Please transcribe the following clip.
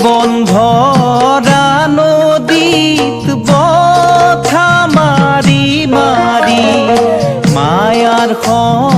জীবন ভরা নদীত বথা মারি মারি মায়ার খন